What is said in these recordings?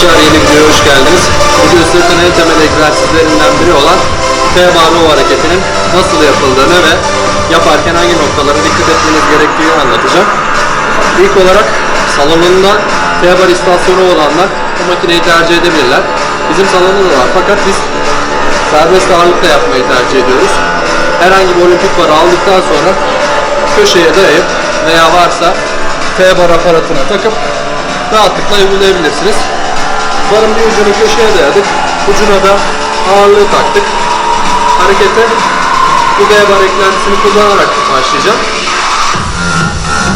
Arkadaşlar yeni videoya hoş geldiniz. Bugün sırtın en temel egzersizlerinden biri olan T-bar row hareketinin nasıl yapıldığını ve yaparken hangi noktalara dikkat etmeniz gerektiğini anlatacağım. İlk olarak salonunda T-bar istasyonu olanlar bu makineyi tercih edebilirler. Bizim salonda da var fakat biz serbest ağırlıkla yapmayı tercih ediyoruz. Herhangi bir olimpik barı aldıktan sonra köşeye dayayıp veya varsa T-bar aparatına takıp rahatlıkla uygulayabilirsiniz. Barın bir ucunu köşeye dayadık. Ucuna da ağırlığı taktık. Harekete bu D-bar eklentisini kullanarak başlayacağım.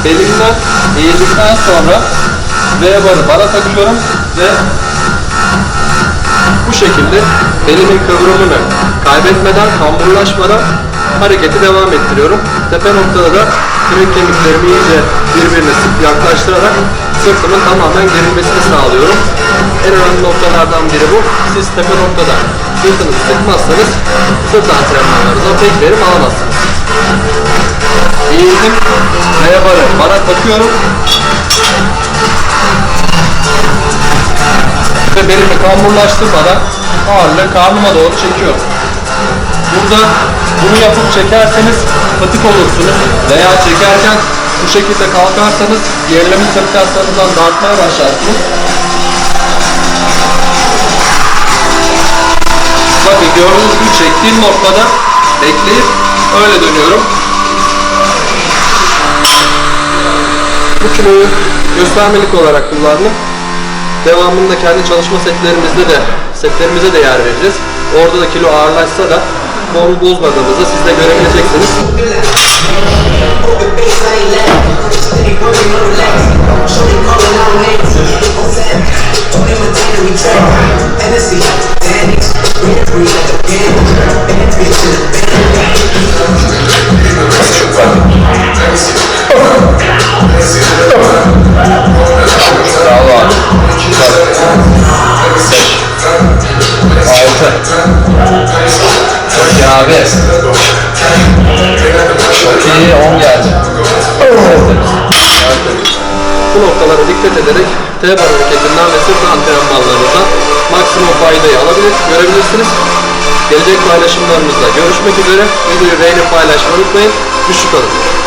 Belimden eğildikten sonra V-barı bara takıyorum ve bu şekilde elimin kıvrımını kaybetmeden, kamburlaşmadan hareketi devam ettiriyorum. Tepe noktada da kemik kemiklerimi iyice birbirine sık yaklaştırarak sırtımın tamamen gerilmesini sağlıyorum. En önemli noktalardan biri bu. Siz tepe noktada sırtınızı sıkmazsanız sırt antrenmanlarınızdan pek verim alamazsınız. Eğildim, kaya barı, bara takıyorum. ve belimi kamburlaştırmadan ağırlığı karnıma doğru çekiyorum. Burada bunu yapıp çekerseniz patik olursunuz veya çekerken bu şekilde kalkarsanız sırt kaslarınızdan dağıtmaya başlarsınız. Bakın gördüğünüz gibi çektiğim noktada bekleyip öyle dönüyorum. Bu kiloyu göstermelik olarak kullandım. Devamında kendi çalışma setlerimizde de setlerimize de yer vereceğiz. Orada da kilo ağırlaşsa da formu bozmadığımızda siz de görebileceksiniz. Abi. Çok iyi abi. Çok iyi. 10 geldi. Bu noktalara dikkat ederek T-bar hareketinden ve sırt antrenmanlarından maksimum faydayı alabilir, görebilirsiniz. Gelecek paylaşımlarımızda görüşmek üzere. Videoyu beğenip paylaşmayı unutmayın. Güçlü kalın.